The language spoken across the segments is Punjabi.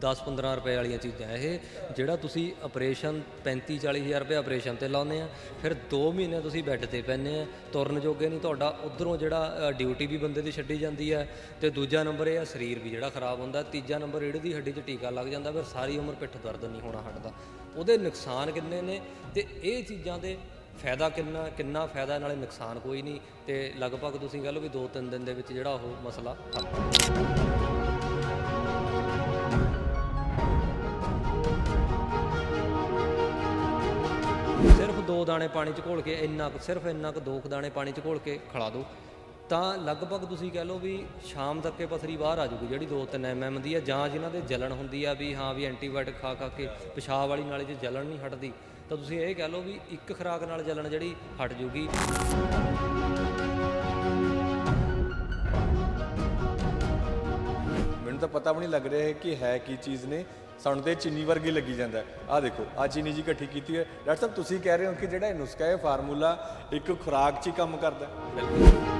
10-15 ਰੁਪਏ ਵਾਲੀਆਂ ਚੀਜ਼ਾਂ ਇਹ, ਜਿਹੜਾ ਤੁਸੀਂ ਆਪਰੇਸ਼ਨ 35-40 ਹਜ਼ਾਰ ਰੁਪਏ ਆਪਰੇਸ਼ਨ ਤੇ ਲਾਉਂਦੇ ਆ, ਫਿਰ 2 ਮਹੀਨੇ ਤੁਸੀਂ ਬੈੱਡ ਤੇ ਪੈਂਦੇ ਆ, ਤੁਰਨ ਜੋਗੇ ਨਹੀਂ, ਤੁਹਾਡਾ ਉਧਰੋਂ ਜਿਹੜਾ ਡਿਊਟੀ ਵੀ ਬੰਦੇ ਦੀ ਛੱਡੀ ਜਾਂਦੀ ਹੈ ਤੇ ਦੂਜਾ ਨੰਬਰ ਇਹ ਆ, ਸਰੀਰ ਵੀ ਜਿਹੜਾ ਖਰਾਬ ਹੁੰਦਾ, ਤੀਜਾ ਨੰਬਰ ਰੀੜ੍ਹ ਦੀ ਹੱਡੀ 'ਚ ਟੀਕਾ ਲੱਗ ਜਾਂਦਾ, ਫਿਰ ਸਾਰੀ ਉਮਰ ਪਿੱਠ ਦਰਦ ਨਹੀਂ ਹੋਣਾ ਹਟਦਾ। ਉਹਦੇ ਨੁਕਸਾਨ ਕਿੰਨੇ ਨੇ, ਤੇ ਇਹ ਚੀਜ਼ਾਂ ਦੇ ਫਾਇਦਾ ਕਿੰਨਾ ਕਿੰਨਾ ਫਾਇਦਾ, ਨਾਲੇ ਨੁਕਸਾਨ ਕੋਈ ਨਹੀਂ, ਤੇ ਲਗਭਗ ਤੁਸੀਂ ਕਹ ਲਓ ਵੀ 2-3 ਦਿਨ ਦੇ ਵਿੱਚ ਜਿਹੜਾ ਉਹ ਮਸਲਾ ਹੱਲ ਦੋ ਦਾਣੇ ਪਾਣੀ ਚ ਘੋਲ ਕੇ, ਇੰਨਾ ਕੁ ਸਿਰਫ ਇੰਨਾ ਕੁ ਦੋ ਕੁ ਦਾਣੇ ਪਾਣੀ ਚ ਘੋਲ ਕੇ ਖਿਲਾ ਦਿਓ ਤਾਂ ਲਗਭਗ ਤੁਸੀਂ ਕਹਿ ਲਓ ਵੀ ਸ਼ਾਮ ਤੱਕ ਇਹ ਪਥਰੀ ਬਾਹਰ ਆ ਜਾਊਗੀ, ਜਿਹੜੀ 2-3 ਐਮਐਮ ਦੀ ਆ, ਜਾਂ ਜਿਨ੍ਹਾਂ ਦੇ ਜਲਣ ਹੁੰਦੀ ਆ ਵੀ ਹਾਂ ਵੀ ਐਂਟੀਬਾਇਓਟਿਕ ਖਾ ਖਾ ਕੇ ਪਿਸ਼ਾਬ ਵਾਲੀ ਨਾਲੇ 'ਚ ਜਲਣ ਨਹੀਂ ਹਟਦੀ, ਤਾਂ ਤੁਸੀਂ ਇਹ ਕਹਿ ਲਓ ਵੀ ਇੱਕ ਖੁਰਾਕ ਨਾਲ ਜਲਣ ਜਿਹੜੀ ਹਟ ਜੂਗੀ ਮੈਨੂੰ ਤਾਂ ਪਤਾ ਵੀ ਨਹੀਂ ਲੱਗ ਰਿਹਾ ਹੈ ਕਿ ਹੈ ਕੀ ਚੀਜ਼ ਨੇ। ਸਾਨੂੰ ਤੇ ਚੀਨੀ ਵਰਗੀ ਲੱਗੀ ਜਾਂਦਾ ਆ ਦੇਖੋ ਆ ਚੀਨੀ ਜੀ ਇਕੱਠੀ ਕੀਤੀ ਹੈ। ਡਾਕਟਰ ਸਾਹਿਬ, ਤੁਸੀਂ ਕਹਿ ਰਹੇ ਹੋ ਕਿ ਜਿਹੜਾ ਇਹ ਨੁਸਖਾ ਹੈ ਫਾਰਮੂਲਾ ਇੱਕ ਖੁਰਾਕ 'ਚ ਹੀ ਕੰਮ ਕਰਦਾ ਬਿਲਕੁਲ।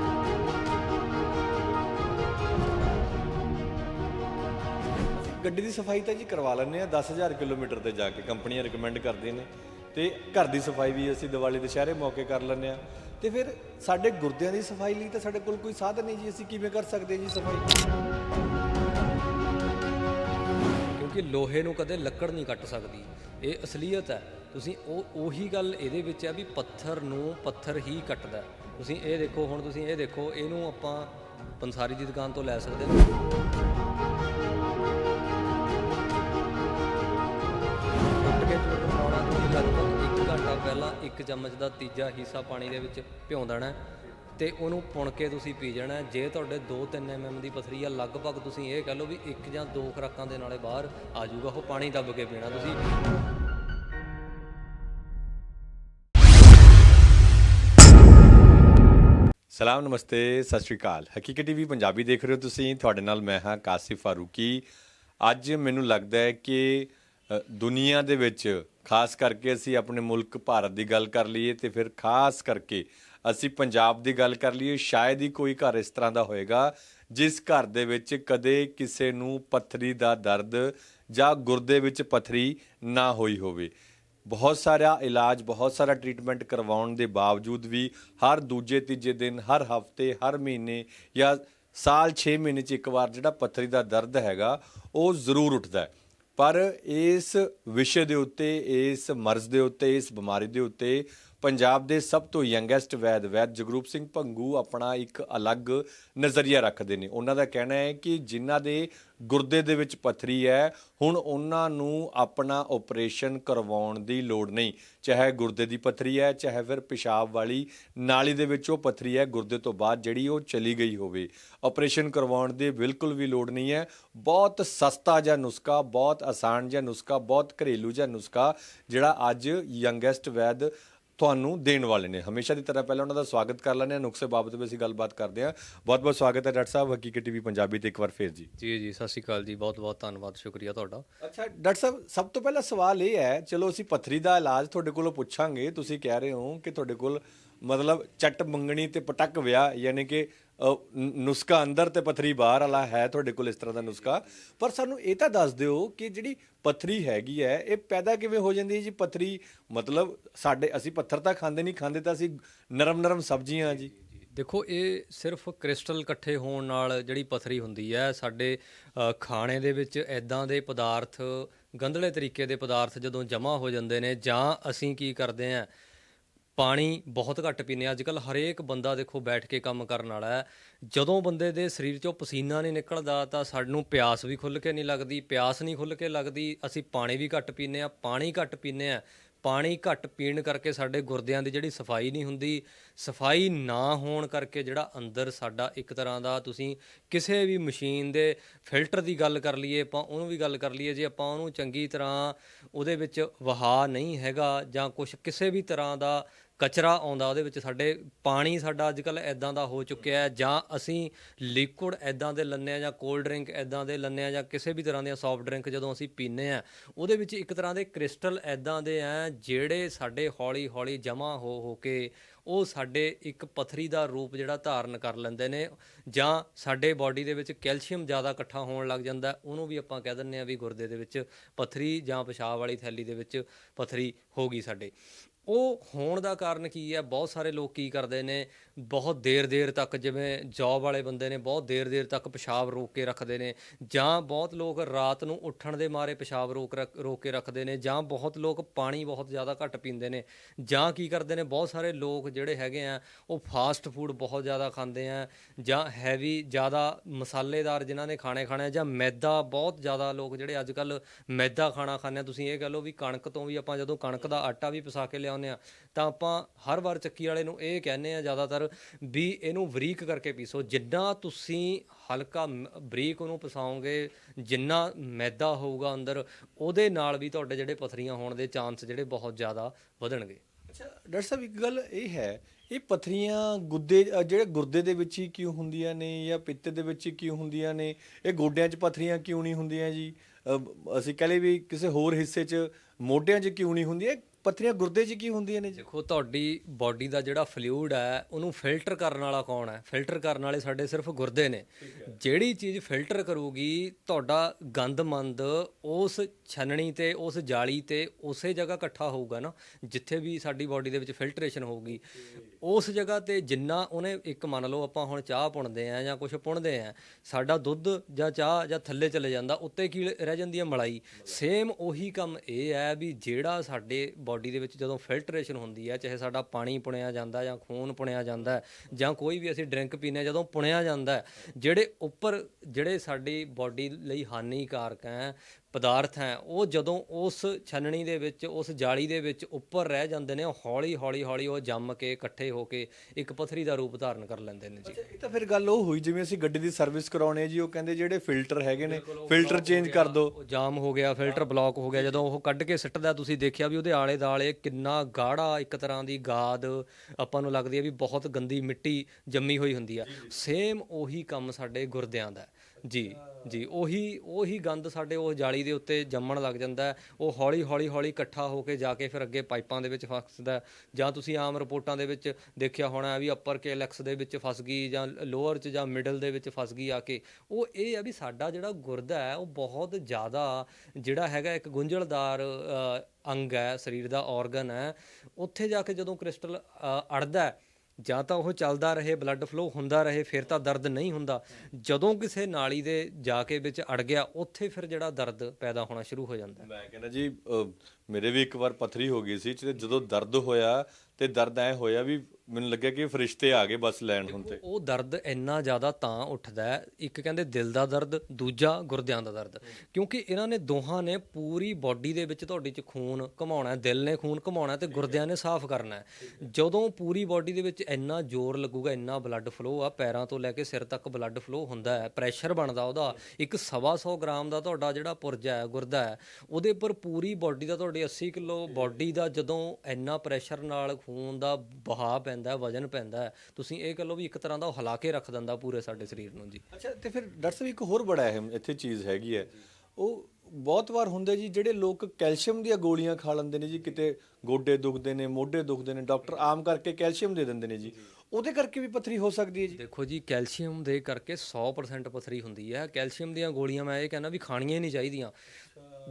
ਗੱਡੀ ਦੀ ਸਫ਼ਾਈ ਤਾਂ ਜੀ ਕਰਵਾ ਲੈਂਦੇ ਆ 10000 ਕਿਲੋਮੀਟਰ ਤੇ ਜਾ ਕੇ ਕੰਪਨੀਆਂ ਰეკਮੈਂਡ ਕਰਦੀਆਂ ਨੇ। ਤੇ ਘਰ ਦੀ ਸਫ਼ਾਈ ਵੀ ਅਸੀਂ ਦੀਵਾਲੀ, ਦੁਸ਼ਹਿਰੇ ਮੌਕੇ ਕਰ ਲੈਂਦੇ ਆ ਤੇ ਫਿਰ ਸਾਡੇ ਗੁਰਦਿਆਂ ਦੀ ਸਫ਼ਾਈ ਲਈ ਤਾਂ ਸਾਡੇ ਕੋਲ ਕੋਈ ਸਾਧਨ ਨਹੀਂ ਜੀ। ਅਸੀਂ ਕਿਵੇਂ ਕਰ ਸਕਦੇ ਜੀ ਸਫ਼ਾਈ? ਕਿਉਂਕਿ ਲੋਹੇ ਨੂੰ ਕਦੇ ਲੱਕੜ ਨਹੀਂ ਕੱਟ ਸਕਦੀ। ਇਹ ਅਸਲੀਅਤ ਹੈ। ਤੁਸੀਂ ਉਹ, ਉਹੀ ਗੱਲ ਇਹਦੇ ਵਿੱਚ ਹੈ ਵੀ ਪੱਥਰ ਨੂੰ ਪੱਥਰ ਹੀ ਕੱਟਦਾ ਤੁਸੀਂ ਇਹ ਦੇਖੋ, ਹੁਣ ਤੁਸੀਂ ਇਹ ਦੇਖੋ, ਇਹਨੂੰ ਆਪਾਂ ਪੰਸਾਰੀ ਦੀ ਦੁਕਾਨ ਤੋਂ ਲੈ ਸਕਦੇ ਹਾਂ ਟੁੱਟ ਲਗਭਗ 1 ਘੰਟਾ ਪਹਿਲਾਂ ਇੱਕ ਚਮਚ ਦਾ ਤੀਜਾ ਹਿੱਸਾ ਪਾਣੀ ਦੇ ਵਿੱਚ ਭਿਉਂ ਦੇਣਾ ਤੇ ਉਹਨੂੰ ਪੁਣ ਕੇ ਤੁਸੀਂ ਪੀ ਜਾਣਾ ਜੇ ਤੁਹਾਡੇ 2-3 ਐਮਐਮ ਦੀ ਪਥਰੀ ਆ, ਲਗਭਗ ਤੁਸੀਂ ਇਹ ਕਹਿ ਲਓ ਵੀ ਇੱਕ ਜਾਂ ਦੋ ਖੁਰਾਕਾਂ ਦੇ ਨਾਲੇ ਬਾਹਰ ਆ ਜਾਊਗਾ, ਉਹ ਪਾਣੀ ਦੱਬ ਕੇ ਪੀਣਾ ਤੁਸੀਂ। ਸਲਾਮ, ਨਮਸਤੇ, ਸਤਿ ਸ਼੍ਰੀ ਅਕਾਲ। ਹਕੀਕਤ ਟੀਵੀ ਪੰਜਾਬੀ ਦੇਖ ਰਹੇ ਹੋ ਤੁਸੀਂ। ਤੁਹਾਡੇ ਨਾਲ ਮੈਂ ਹਾਂ ਕਾਸਿਫ ਫਾਰੂਕੀ। ਅੱਜ ਮੈਨੂੰ ਲੱਗਦਾ ਹੈ ਕਿ ਦੁਨੀਆ ਦੇ ਵਿੱਚ ਖਾਸ ਕਰਕੇ ਅਸੀਂ ਆਪਣੇ ਮੁਲਕ, ਭਾਰਤ ਦੀ ਗੱਲ ਕਰ ਲਈਏ ਤੇ ਫਿਰ ਖਾਸ ਕਰਕੇ ਅਸੀਂ ਪੰਜਾਬ ਦੀ ਗੱਲ ਕਰ ਲਈਏ, ਸ਼ਾਇਦ ਹੀ ਕੋਈ ਘਰ ਇਸ ਤਰ੍ਹਾਂ ਦਾ ਹੋਏਗਾ, ਜਿਸ ਘਰ ਦੇ ਵਿੱਚ ਕਦੇ ਕਿਸੇ ਨੂੰ ਪੱਥਰੀ ਦਾ ਦਰਦ ਜਾਂ ਗੁਰਦੇ ਵਿੱਚ ਪੱਥਰੀ ਨਾ ਹੋਈ ਹੋਵੇ। ਬਹੁਤ ਸਾਰਾ ਇਲਾਜ, ਬਹੁਤ ਸਾਰਾ ਟ੍ਰੀਟਮੈਂਟ ਕਰਵਾਉਣ ਦੇ ਬਾਵਜੂਦ ਵੀ ਹਰ ਦੂਜੇ, ਤੀਜੇ ਦਿਨ, ਹਰ ਹਫ਼ਤੇ, ਹਰ ਮਹੀਨੇ ਜਾਂ ਸਾਲ 6 ਮਹੀਨੇ 'ਚ ਇੱਕ ਵਾਰ ਜਿਹੜਾ ਪੱਥਰੀ ਦਾ ਦਰਦ ਹੈਗਾ, ਉਹ ਜ਼ਰੂਰ ਉੱਠਦਾ ਹੈ। ਪਰ ਇਸ ਵਿਸ਼ੇ ਦੇ ਉੱਤੇ, ਇਸ ਮਰਜ਼ ਦੇ ਉੱਤੇ, ਇਸ ਬਿਮਾਰੀ ਦੇ ਉੱਤੇ ਪੰਜਾਬ ਦੇ ਸਭ ਤੋਂ ਯੰਗੈਸਟ ਵੈਦ ਵੈਦ ਜਗਰੂਪ ਸਿੰਘ ਭੰਗੂ ਆਪਣਾ ਇੱਕ ਅਲੱਗ ਨਜ਼ਰੀਆ ਰੱਖਦੇ ਨੇ। ਉਹਨਾਂ ਦਾ ਕਹਿਣਾ ਹੈ ਕਿ ਜਿਨ੍ਹਾਂ ਦੇ ਗੁਰਦੇ ਦੇ ਵਿੱਚ ਪੱਥਰੀ ਹੈ, ਹੁਣ ਉਹਨਾਂ ਨੂੰ ਆਪਣਾ ਆਪਰੇਸ਼ਨ ਕਰਵਾਉਣ ਦੀ ਲੋੜ ਨਹੀਂ। ਚਾਹੇ ਗੁਰਦੇ ਦੀ ਪੱਥਰੀ ਹੈ, ਚਾਹੇ ਫਿਰ ਪਿਸ਼ਾਬ ਵਾਲੀ ਨਾਲੀ ਦੇ ਵਿੱਚ ਉਹ ਪੱਥਰੀ ਹੈ, ਗੁਰਦੇ ਤੋਂ ਬਾਅਦ ਜਿਹੜੀ ਉਹ ਚਲੀ ਗਈ ਹੋਵੇ। ਆਪਰੇਸ਼ਨ ਕਰਵਾਉਣ ਦੀ ਬਿਲਕੁਲ ਵੀ ਲੋੜ ਨਹੀਂ ਹੈ। ਬਹੁਤ ਸਸਤਾ ਜਿਹਾ ਨੁਸਖਾ, ਬਹੁਤ ਆਸਾਨ ਜਿਹਾ ਨੁਸਖਾ, ਬਹੁਤ ਘਰੇਲੂ ਜਿਹਾ ਨੁਸਖਾ, ਜਿਹੜਾ ਅੱਜ ਯੰਗੈਸਟ ਵੈਦ ਤੁਹਾਨੂੰ ਦੇਣ ਵਾਲੇ ਨੇ। ਹਮੇਸ਼ਾ ਦੀ ਤਰ੍ਹਾਂ ਪਹਿਲਾਂ ਉਹਨਾਂ ਦਾ ਸਵਾਗਤ ਕਰ ਲੈਂਦੇ ਹਾਂ। ਨੁਕਸੇ ਬਾਬਤ ਵੀ ਅਸੀਂ ਗੱਲਬਾਤ ਕਰਦੇ ਹਾਂ। ਬਹੁਤ ਬਹੁਤ ਸਵਾਗਤ ਹੈ ਡਾਕਟਰ ਸਾਹਿਬ ਹਕੀਕਤ ਟੀਵੀ ਪੰਜਾਬੀ ਤੇ ਇੱਕ ਵਾਰ ਫੇਰ ਜੀ। ਜੀ ਜੀ ਸਤਿ ਸ਼੍ਰੀ ਅਕਾਲ ਜੀ। ਬਹੁਤ ਬਹੁਤ ਧੰਨਵਾਦ ਸ਼ੁਕਰੀਆ ਤੁਹਾਡਾ। ਅੱਛਾ ਡਾਕਟਰ ਸਾਹਿਬ ਸਭ ਤੋਂ ਪਹਿਲਾ ਸਵਾਲ ਇਹ ਹੈ ਚਲੋ ਅਸੀਂ ਪੱਥਰੀ ਦਾ ਇਲਾਜ ਤੁਹਾਡੇ ਕੋਲੋਂ ਪੁੱਛਾਂਗੇ। ਤੁਸੀਂ ਕਹਿ ਰਹੇ ਹੋ ਕਿ ਤੁਹਾਡੇ ਕੋਲ ਮਤਲਬ ਚੱਟ ਮੰਗਣੀ ਤੇ ਪਟਕ ਵਿਆਹ ਯਾਨੀ ਕਿ ਨੁਸਖਾ ਅੰਦਰ ਤੇ ਪੱਥਰੀ ਬਾਹਰ ਵਾਲਾ ਹੈ, ਤੁਹਾਡੇ ਕੋਲ ਇਸ ਤਰ੍ਹਾਂ ਦਾ ਨੁਸਖਾ। ਪਰ ਸਾਨੂੰ ਇਹ ਤਾਂ ਦੱਸ ਦਿਓ ਕਿ ਜਿਹੜੀ ਪੱਥਰੀ ਹੈਗੀ ਹੈ, ਇਹ ਪੈਦਾ ਕਿਵੇਂ ਹੋ ਜਾਂਦੀ ਹੈ ਜੀ? ਪੱਥਰੀ ਮਤਲਬ ਸਾਡੇ, ਅਸੀਂ ਪੱਥਰ ਤਾਂ ਖਾਂਦੇ ਨਹੀਂ, ਖਾਂਦੇ ਤਾਂ ਅਸੀਂ ਨਰਮ ਨਰਮ ਸਬਜ਼ੀਆਂ ਜੀ। ਦੇਖੋ, ਇਹ ਸਿਰਫ ਕ੍ਰਿਸਟਲ ਇਕੱਠੇ ਹੋਣ ਨਾਲ ਜਿਹੜੀ ਪਥਰੀ ਹੁੰਦੀ ਹੈ, ਸਾਡੇ ਖਾਣੇ ਦੇ ਵਿੱਚ ਐਦਾਂ ਦੇ ਪਦਾਰਥ, ਗੰਧਲੇ ਤਰੀਕੇ ਦੇ ਪਦਾਰਥ ਜਦੋਂ ਜਮ੍ਹਾਂ ਹੋ ਜਾਂਦੇ ਨੇ, ਜਾਂ ਅਸੀਂ ਕੀ ਕਰਦੇ ਹਾਂ ਪਾਣੀ ਬਹੁਤ ਘੱਟ ਪੀਂਦੇ ਹਾਂ। ਅੱਜਕੱਲ ਹਰੇਕ ਬੰਦਾ ਦੇਖੋ ਬੈਠ ਕੇ ਕੰਮ ਕਰਨ ਵਾਲਾ ਹੈ। ਜਦੋਂ ਬੰਦੇ ਦੇ ਸਰੀਰ ਚੋਂ ਪਸੀਨਾ ਨਹੀਂ ਨਿਕਲਦਾ ਤਾਂ ਸਾਨੂੰ ਪਿਆਸ ਵੀ ਖੁੱਲ ਕੇ ਨਹੀਂ ਲੱਗਦੀ, ਪਿਆਸ ਨਹੀਂ ਖੁੱਲ ਕੇ ਲੱਗਦੀ। ਅਸੀਂ ਪਾਣੀ ਵੀ ਘੱਟ ਪੀਂਦੇ ਆ ਪਾਣੀ ਘੱਟ ਪੀਂਦੇ ਆ ਪਾਣੀ ਘੱਟ ਪੀਣ ਕਰਕੇ ਸਾਡੇ ਗੁਰਦਿਆਂ ਦੀ ਜਿਹੜੀ ਸਫ਼ਾਈ ਨਹੀਂ ਹੁੰਦੀ। ਸਫ਼ਾਈ ਨਾ ਹੋਣ ਕਰਕੇ ਜਿਹੜਾ ਅੰਦਰ ਸਾਡਾ ਇੱਕ ਤਰ੍ਹਾਂ ਦਾ ਤੁਸੀਂ ਕਿਸੇ ਵੀ ਮਸ਼ੀਨ ਦੇ ਫਿਲਟਰ ਦੀ ਗੱਲ ਕਰ ਲਈਏ, ਆਪਾਂ ਉਹਨੂੰ ਵੀ ਗੱਲ ਕਰ ਲਈਏ, ਜੇ ਆਪਾਂ ਉਹਨੂੰ ਚੰਗੀ ਤਰ੍ਹਾਂ ਉਹਦੇ ਵਿੱਚ ਵਹਾ ਨਹੀਂ ਹੈਗਾ ਜਾਂ ਕੁਝ ਕਿਸੇ ਵੀ ਤਰ੍ਹਾਂ ਦਾ ਕਚਰਾ ਆਉਂਦਾ, ਉਹਦੇ ਵਿੱਚ ਸਾਡੇ ਪਾਣੀ ਸਾਡਾ ਅੱਜ ਕੱਲ ਐਦਾਂ ਦਾ ਹੋ ਚੁੱਕਿਆ ਹੈ, ਜਾਂ ਅਸੀਂ ਲਿਕੁਇਡ ਐਦਾਂ ਦੇ ਲੰਨੇ ਆ ਜਾਂ ਕੋਲਡ ਡਰਿੰਕ ਐਦਾਂ ਦੇ ਲੰਨੇ ਆ ਜਾਂ ਕਿਸੇ ਵੀ ਤਰ੍ਹਾਂ ਦੀਆਂ ਸੌਫਟ ਡਰਿੰਕ ਜਦੋਂ ਅਸੀਂ ਪੀਨੇ ਆ ਉਹਦੇ ਵਿੱਚ ਇੱਕ ਤਰ੍ਹਾਂ ਦੇ ਕ੍ਰਿਸਟਲ ਐਦਾਂ ਦੇ ਆ ਜਿਹੜੇ ਸਾਡੇ ਹੌਲੀ ਹੌਲੀ ਜਮਾ ਹੋ ਹੋ ਕੇ ਉਹ ਸਾਡੇ ਇੱਕ ਪਥਰੀ ਦਾ ਰੂਪ ਜਿਹੜਾ ਧਾਰਨ ਕਰ ਲੈਂਦੇ ਨੇ, ਜਾਂ ਸਾਡੇ ਬਾਡੀ ਦੇ ਵਿੱਚ ਕੈਲਸ਼ੀਅਮ ਜ਼ਿਆਦਾ ਇਕੱਠਾ ਹੋਣ ਲੱਗ ਜਾਂਦਾ ਉਹਨੂੰ ਵੀ ਆਪਾਂ ਕਹਿ ਦਿੰਦੇ ਆ ਵੀ ਗੁਰਦੇ ਦੇ ਵਿੱਚ ਪਥਰੀ ਜਾਂ ਪਿਸ਼ਾਬ ਵਾਲੀ ਥੈਲੀ ਦੇ ਵਿੱਚ ਪਥਰੀ ਹੋ ਗਈ ਸਾਡੇ। ਉਹ ਹੋਣ ਦਾ ਕਾਰਨ ਕੀ ਹੈ? ਬਹੁਤ ਸਾਰੇ ਲੋਕ ਕੀ ਕਰਦੇ ਨੇ? ਬਹੁਤ ਦੇਰ ਦੇਰ ਤੱਕ ਜਿਵੇਂ ਜੌਬ ਵਾਲੇ ਬੰਦੇ ਨੇ, ਬਹੁਤ ਦੇਰ ਦੇਰ ਤੱਕ ਪਿਸ਼ਾਬ ਰੋਕ ਕੇ ਰੱਖਦੇ ਨੇ ਜਾਂ ਬਹੁਤ ਲੋਕ ਰਾਤ ਨੂੰ ਉੱਠਣ ਦੇ ਮਾਰੇ ਪਿਸ਼ਾਬ ਰੋਕ ਰੱਖ- ਰੋਕ ਕੇ ਰੱਖਦੇ ਨੇ ਜਾਂ ਬਹੁਤ ਲੋਕ ਪਾਣੀ ਬਹੁਤ ਜ਼ਿਆਦਾ ਘੱਟ ਪੀਂਦੇ ਨੇ ਜਾਂ ਕੀ ਕਰਦੇ ਨੇ? ਬਹੁਤ ਸਾਰੇ ਲੋਕ ਜਿਹੜੇ ਹੈਗੇ ਆ, ਉਹ ਫਾਸਟ ਫੂਡ ਬਹੁਤ ਜ਼ਿਆਦਾ ਖਾਂਦੇ ਆ ਜਾਂ ਹੈਵੀ ਜ਼ਿਆਦਾ ਮਸਾਲੇਦਾਰ ਜਿਨ੍ਹਾਂ ਨੇ ਖਾਣੇ ਖਾਣੇ ਜਾਂ ਮੈਦਾ ਬਹੁਤ ਜ਼ਿਆਦਾ ਲੋਕ ਜਿਹੜੇ ਅੱਜ ਕੱਲ ਮੈਦਾ ਖਾਣਾ ਖਾਂਦੇ ਆ। ਤੁਸੀਂ ਇਹ ਕਹ ਲਓ ਵੀ ਕਣਕ ਤੋਂ ਵੀ ਆਪਾਂ ਜਦੋਂ ਕਣਕ ਦਾ ਆਟਾ ਵੀ ਪਸਾ ਕੇ ਲਿਆ ਲਿਆਉਂਦੇ ਆ ਤਾਂ ਆਪਾਂ ਹਰ ਵਾਰ ਚੱਕੀ ਵਾਲੇ ਨੂੰ ਇਹ ਕਹਿੰਦੇ ਆ ਜ਼ਿਆਦਾਤਰ ਵੀ ਇਹਨੂੰ ਬਰੀਕ ਕਰਕੇ ਪੀਸੋ। ਜਿੰਨਾ ਤੁਸੀਂ ਹਲਕਾ ਬਰੀਕ ਉਹਨੂੰ ਪਿਸਾਓਗੇ, ਜਿੰਨਾ ਮੈਦਾ ਹੋਊਗਾ ਅੰਦਰ, ਉਹਦੇ ਨਾਲ ਵੀ ਤੁਹਾਡੇ ਜਿਹੜੇ ਪਥਰੀਆਂ ਹੋਣ ਦੇ ਚਾਂਸ ਜਿਹੜੇ ਬਹੁਤ ਜ਼ਿਆਦਾ ਵਧਣਗੇ। ਅੱਛਾ, ਡਾਕਟਰ ਸਾਹਿਬ, ਇੱਕ ਗੱਲ ਇਹ ਹੈ, ਇਹ ਪਥਰੀਆਂ ਗੁੱਦੇ ਜਿਹੜੇ ਗੁਰਦੇ ਦੇ ਵਿੱਚ ਹੀ ਕਿਉਂ ਹੁੰਦੀਆਂ ਨੇ ਜਾਂ ਪਿੱਤੇ ਦੇ ਵਿੱਚ ਹੀ ਕਿਉਂ ਹੁੰਦੀਆਂ ਨੇ? ਇਹ ਗੋਡਿਆਂ 'ਚ ਪਥਰੀਆਂ ਕਿਉਂ ਨਹੀਂ ਹੁੰਦੀਆਂ ਜੀ? ਅਸੀਂ ਕਹ ਲਏ ਵੀ ਕਿਸੇ ਹੋਰ ਹਿੱਸੇ 'ਚ ਮੋਢਿਆਂ 'ਚ ਕਿਉਂ ਨਹੀਂ ਹੁੰਦੀਆਂ? ਪੱਥਰੀਆਂ ਗੁਰਦੇ 'ਚ ਕੀ ਹੁੰਦੀਆਂ ਨੇ ਜੀ? ਦੇਖੋ, ਤੁਹਾਡੀ ਬਾਡੀ ਦਾ ਜਿਹੜਾ ਫਲੂਇਡ ਹੈ, ਉਹਨੂੰ ਫਿਲਟਰ ਕਰਨ ਵਾਲਾ ਕੌਣ ਹੈ? ਫਿਲਟਰ ਕਰਨ ਵਾਲੇ ਸਾਡੇ ਸਿਰਫ ਗੁਰਦੇ ਨੇ। ਜਿਹੜੀ ਚੀਜ਼ ਫਿਲਟਰ ਕਰੂਗੀ, ਤੁਹਾਡਾ ਗੰਦਮੰਦ ਉਸ ਛਨਣੀ ਤੇ, ਉਸ ਜਾਲੀ ਤੇ ਉਸੇ ਜਗ੍ਹਾ ਇਕੱਠਾ ਹੋਊਗਾ ਨਾ, ਜਿੱਥੇ ਵੀ ਸਾਡੀ ਬਾਡੀ ਦੇ ਵਿੱਚ ਫਿਲਟਰੇਸ਼ਨ ਹੋਊਗੀ। ਉਸ ਜਗ੍ਹਾ ਤੇ ਜਿੰਨਾ ਉਹਨੇ ਇੱਕ ਮੰਨ ਲਓ ਆਪਾਂ ਹੁਣ ਚਾਹ ਪੁਣਦੇ ਆ ਜਾਂ ਕੁਝ ਪੁਣਦੇ ਆ ਸਾਡਾ ਦੁੱਧ ਜਾਂ ਚਾਹ ਜਾਂ ਥੱਲੇ ਚਲੇ ਜਾਂਦਾ ਉੱਤੇ ਕੀ ਰਹਿ ਜਾਂਦੀ ਹੈ ਮਲਾਈ। ਸੇਮ ਉਹੀ ਕੰਮ ਇਹ ਹੈ ਵੀ ਜਿਹੜਾ ਸਾਡੇ ਬਾਡੀ ਦੇ ਵਿੱਚ ਜਦੋਂ ਫਿਲਟਰੇਸ਼ਨ ਹੁੰਦੀ ਹੈ ਚਾਹੇ ਸਾਡਾ ਪਾਣੀ ਪੁਣਿਆ ਜਾਂਦਾ ਜਾਂ ਖੂਨ ਪੁਣਿਆ ਜਾਂਦਾ ਜਾਂ ਕੋਈ ਵੀ ਅਸੀਂ ਡਰਿੰਕ ਪੀਨੇ ਹਾਂ, ਜਦੋਂ ਪੁਣਿਆ ਜਾਂਦਾ ਜਿਹੜੇ ਉੱਪਰ ਜਿਹੜੇ ਸਾਡੀ ਬਾਡੀ ਲਈ ਹਾਨੀਕਾਰਕ ਹੈ ਪਦਾਰਥ ਹੈ ਉਹ ਜਦੋਂ ਉਸ ਛਨਣੀ ਦੇ ਵਿੱਚ ਉਸ ਜਾਲੀ ਦੇ ਵਿੱਚ ਉੱਪਰ ਰਹਿ ਜਾਂਦੇ ਨੇ ਹੌਲੀ ਹੌਲੀ ਹੌਲੀ ਉਹ ਜੰਮ ਕੇ ਇਕੱਠੇ ਹੋ ਕੇ ਇੱਕ ਪਥਰੀ ਦਾ ਰੂਪ ਧਾਰਨ ਕਰ ਲੈਂਦੇ ਨੇ ਜੀ। ਇਹ ਤਾਂ ਫਿਰ ਗੱਲ ਉਹ ਹੋਈ ਜਿਵੇਂ ਅਸੀਂ ਗੱਡੀ ਦੀ ਸਰਵਿਸ ਕਰਾਉਣੇ ਜੀ ਉਹ ਕਹਿੰਦੇ ਜਿਹੜੇ ਫਿਲਟਰ ਹੈਗੇ ਨੇ ਫਿਲਟਰ ਚੇਂਜ ਕਰ ਦਿਓ ਜਾਮ ਹੋ ਗਿਆ ਫਿਲਟਰ ਬਲੌਕ ਹੋ ਗਿਆ ਜਦੋਂ ਉਹ ਕੱਢ ਕੇ ਸਿੱਟਦਾ ਤੁਸੀਂ ਦੇਖਿਆ ਵੀ ਉਹਦੇ ਆਲੇ ਦਾਲੇ ਕਿੰਨਾ ਗਾੜਾ ਇੱਕ ਤਰ੍ਹਾਂ ਦੀ ਗਾਦ ਆਪਾਂ ਨੂੰ ਲੱਗਦੀ ਹੈ ਵੀ ਬਹੁਤ ਗੰਦੀ ਮਿੱਟੀ ਜੰਮੀ ਹੋਈ ਹੁੰਦੀ ਆ। ਸੇਮ ਉਹੀ ਕੰਮ ਸਾਡੇ ਗੁਰਦਿਆਂ ਦਾ ਹੈ। ਜੀ ਜੀ ਉਹੀ ਉਹੀ ਗੰਦ ਸਾਡੇ ਉਹ ਜਾਲੀ ਦੇ ਉੱਤੇ ਜੰਮਣ ਲੱਗ ਜਾਂਦਾ ਹੈ। ਉਹ ਹੌਲੀ ਹੌਲੀ ਹੌਲੀ ਇਕੱਠਾ ਹੋ ਕੇ ਜਾ ਕੇ ਫਿਰ ਅੱਗੇ ਪਾਈਪਾਂ ਦੇ ਵਿੱਚ ਫਸਦਾ ਹੈ। ਜਾਂ ਤੁਸੀਂ ਆਮ ਰਿਪੋਰਟਾਂ ਦੇ ਵਿੱਚ ਦੇਖਿਆ ਹੋਣਾ ਵੀ ਅਪਰ ਕੇਲੈਕਸ ਦੇ ਵਿੱਚ ਫਸ ਗਈ ਜਾਂ ਲੋਅਰ 'ਚ ਜਾਂ ਮਿਡਲ ਦੇ ਵਿੱਚ ਫਸ ਗਈ ਆ ਕੇ ਉਹ ਇਹ ਆ ਵੀ ਸਾਡਾ ਜਿਹੜਾ ਗੁਰਦਾ ਹੈ ਉਹ ਬਹੁਤ ਜ਼ਿਆਦਾ ਜਿਹੜਾ ਹੈਗਾ ਇੱਕ ਗੁੰਝਲਦਾਰ ਅ, ਅੰਗ ਹੈ ਸਰੀਰ ਦਾ ਆਰਗਨ ਹੈ ਉੱਥੇ ਜਾ ਕੇ ਜਦੋਂ ਕ੍ਰਿਸਟਲ ਅੜਦਾ ਹੈ ਜਾਂ ਤਾਂ ਉਹ ਚੱਲਦਾ ਰਹੇ ਬਲੱਡ ਫਲੋ ਹੁੰਦਾ ਰਹੇ ਫਿਰ ਤਾਂ ਦਰਦ ਨਹੀਂ ਹੁੰਦਾ। ਜਦੋਂ ਕਿਸੇ ਨਾਲੀ ਦੇ ਜਾ ਕੇ ਵਿੱਚ ਅੜ ਗਿਆ ਉੱਥੇ ਫਿਰ ਜਿਹੜਾ ਦਰਦ ਪੈਦਾ ਹੋਣਾ ਸ਼ੁਰੂ ਹੋ ਜਾਂਦਾ। ਮੈਂ ਕਹਿੰਦਾ ਜੀ ਅ, ਮੇਰੇ ਵੀ ਇੱਕ ਵਾਰ ਪਥਰੀ ਹੋ ਗਈ ਸੀ ਤੇ ਜਦੋਂ ਦਰਦ ਹੋਇਆ ਤੇ ਦਰਦ ਐ ਹੋਇਆ ਵੀ ਮੈਨੂੰ ਲੱਗਿਆ ਕਿ ਫਰਿਸ਼ਤੇ ਆ ਗਏ ਬਸ ਲੈਣ ਹੁਣ ਤੇ। ਉਹ ਦਰਦ ਇੰਨਾ ਜ਼ਿਆਦਾ ਤਾਂ ਉੱਠਦਾ ਹੈ ਇੱਕ ਕਹਿੰਦੇ ਦਿਲ ਦਾ ਦਰਦ ਦੂਜਾ ਗੁਰਦਿਆਂ ਦਾ ਦਰਦ। ਕਿਉਂਕਿ ਇਹਨਾਂ ਨੇ ਦੋਹਾਂ ਨੇ ਪੂਰੀ ਬਾਡੀ ਦੇ ਵਿੱਚ ਤੁਹਾਡੀ ਚ ਖੂਨ ਘਮਾਉਣਾ ਹੈ ਦਿਲ ਨੇ ਖੂਨ ਘਮਾਉਣਾ ਹੈ ਤੇ ਗੁਰਦਿਆਂ ਨੇ ਸਾਫ਼ ਕਰਨਾ ਹੈ। ਜਦੋਂ ਪੂਰੀ ਬਾਡੀ ਦੇ ਵਿੱਚ ਇੰਨਾ ਜ਼ੋਰ ਲੱਗੂਗਾ ਇੰਨਾ ਬਲੱਡ ਫਲੋ ਆ ਪੈਰਾਂ ਤੋਂ ਲੈ ਕੇ ਸਿਰ ਤੱਕ ਬਲੱਡ ਫਲੋ ਹੁੰਦਾ ਹੈ ਪ੍ਰੈਸ਼ਰ ਬਣਦਾ ਉਹਦਾ। ਇੱਕ ਸਵਾ ਸੌ ਗ੍ਰਾਮ ਦਾ ਤੁਹਾਡਾ ਜਿਹੜਾ ਪੁਰਜਾ ਹੈ ਗੁਰਦਾ ਹੈ ਉਹਦੇ ਉੱਪਰ ਪੂਰੀ ਬਾਡੀ ਦਾ ਤੁਹਾਡੀ 80 ਕਿਲੋ ਬਾਡੀ ਦਾ ਜਦੋਂ ਇੰਨਾ ਪ੍ਰੈਸ਼ਰ ਨਾਲ ਖੂਨ ਦਾ ਬਹਾਅ ਪੈਂਦਾ ਹੈ, ਵਜਨ ਪੈਂਦਾ ਹੈ, ਤੁਸੀਂ ਇਹ ਕਹ ਲਓ ਵੀ ਇੱਕ ਤਰ੍ਹਾਂ ਦਾ ਉਹ ਹਿਲਾ ਕੇ ਰੱਖ ਦਿੰਦਾ ਪੂਰੇ ਸਾਡੇ ਸਰੀਰ ਨੂੰ ਜੀ। ਅੱਛਾ ਤੇ ਫਿਰ ਡਾਕਟਰ ਸਾਹਿਬ ਇੱਕ ਹੋਰ ਬੜਾ ਅਹਿਮ ਇੱਥੇ ਚੀਜ਼ ਹੈਗੀ ਹੈ। ਉਹ ਬਹੁਤ ਵਾਰ ਹੁੰਦਾ ਜੀ ਜਿਹੜੇ ਲੋਕ ਕੈਲਸ਼ੀਅਮ ਦੀਆਂ ਗੋਲੀਆਂ ਖਾ ਲੈਂਦੇ ਨੇ ਜੀ ਕਿਤੇ ਗੋਡੇ ਦੁਖਦੇ ਨੇ ਮੋਢੇ ਦੁਖਦੇ ਨੇ ਡਾਕਟਰ ਆਮ ਕਰਕੇ ਕੈਲਸ਼ੀਅਮ ਦੇ ਦਿੰਦੇ ਨੇ ਜੀ। ਉਹਦੇ ਕਰਕੇ ਵੀ ਪਥਰੀ ਹੋ ਸਕਦੀ ਹੈ ਜੀ? ਦੇਖੋ ਜੀ ਕੈਲਸ਼ੀਅਮ ਦੇ ਕਰਕੇ 100% ਪਥਰੀ ਹੁੰਦੀ ਹੈ। ਕੈਲਸ਼ੀਅਮ ਦੀਆਂ ਗੋਲੀਆਂ ਮੈਂ ਇਹ ਕਹਿੰਦਾ ਵੀ ਖਾਣੀਆਂ ਹੀ ਨਹੀਂ ਚਾਹੀਦੀਆਂ।